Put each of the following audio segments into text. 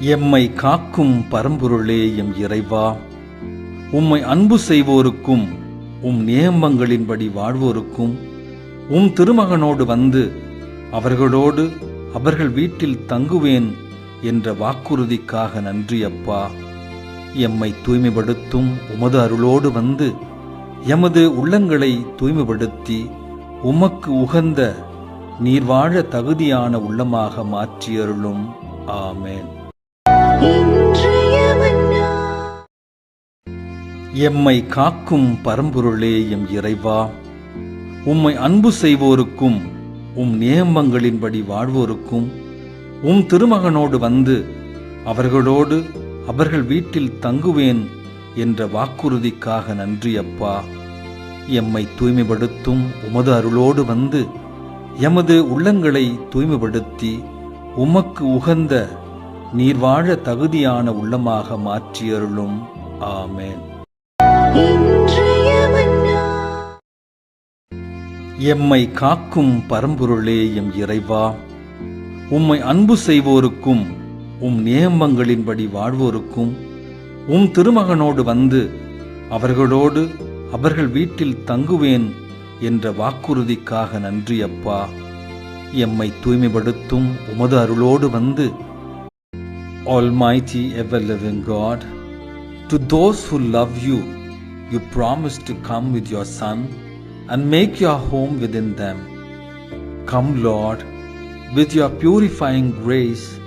எம்மை காக்கும் பரம்பொருளே எம் இறைவா. உம்மை அன்பு செய்வோருக்கும் உம் நியமங்களின்படி வாழ்வோருக்கும் உம் திருமகனோடு வந்து அவர்களோடு அவர்கள் வீட்டில் தங்குவேன் என்ற வாக்குறுதிக்காக நன்றி அப்பா. எம்மை தூய்மைப்படுத்தும் உமது அருளோடு வந்து எமது உள்ளங்களை தூய்மைப்படுத்தி உமக்கு உகந்த நீர் வாழ தகுதியான உள்ளமாக மாற்றியருளும். ஆமேன். எம்மை காக்கும் பரம்பொருளே எம் இறைவா. உம்மை அன்பு செய்வோருக்கும் உம் நியமங்களின்படி வாழ்வோருக்கும் உம் திருமகனோடு வந்து அவர்களோடு அவர்கள் வீட்டில் தங்குவேன் என்ற வாக்குறுதிக்காக நன்றி அப்பா. எம்மை தூய்மைப்படுத்தும் உமது அருளோடு வந்து எமது உள்ளங்களை தூய்மைப்படுத்தி உமக்கு உகந்த நீர் வாழ தகுதியான உள்ளமாக மாற்றியருளும். ஆமேன். எம்மை காக்கும் பரம்பொருளே எம் இறைவா. உம்மை அன்பு செய்வோருக்கும் உம் நியமங்களின்படி வாழ்வோருக்கும் உம் திருமகனோடு வந்து அவர்களோடு அவர்கள் வீட்டில் தங்குவேன் என்ற வாக்குறுதிக்காக நன்றி அப்பா. எம்மை தூய்மைப்படுத்தும் உமது அருளோடு வந்து Almighty ever living God, to those who love you, you promised to come with your Son and make your home within them. Come, Lord, with your purifying grace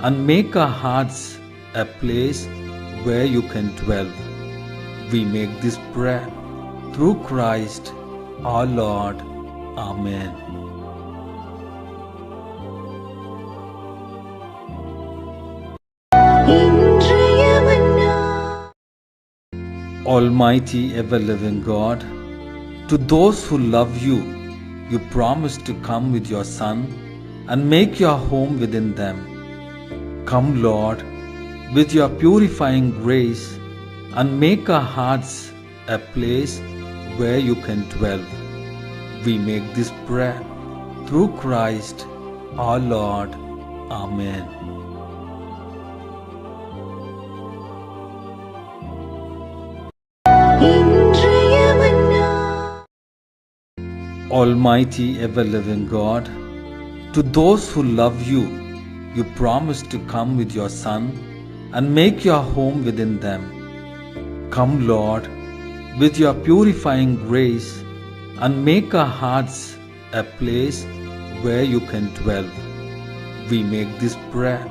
and make our hearts a place where you can dwell. We make this prayer through Christ our Lord. Amen. Almighty ever living God, to those who love you, you promised to come with your Son and make your home within them. Come, Lord, with your purifying grace and make our hearts a place where you can dwell. We make this prayer through Christ our Lord. Amen. Almighty ever living God, to those who love you, you promised to come with your Son and make your home within them. Come, Lord, with your purifying grace and make our hearts a place where you can dwell. We make this prayer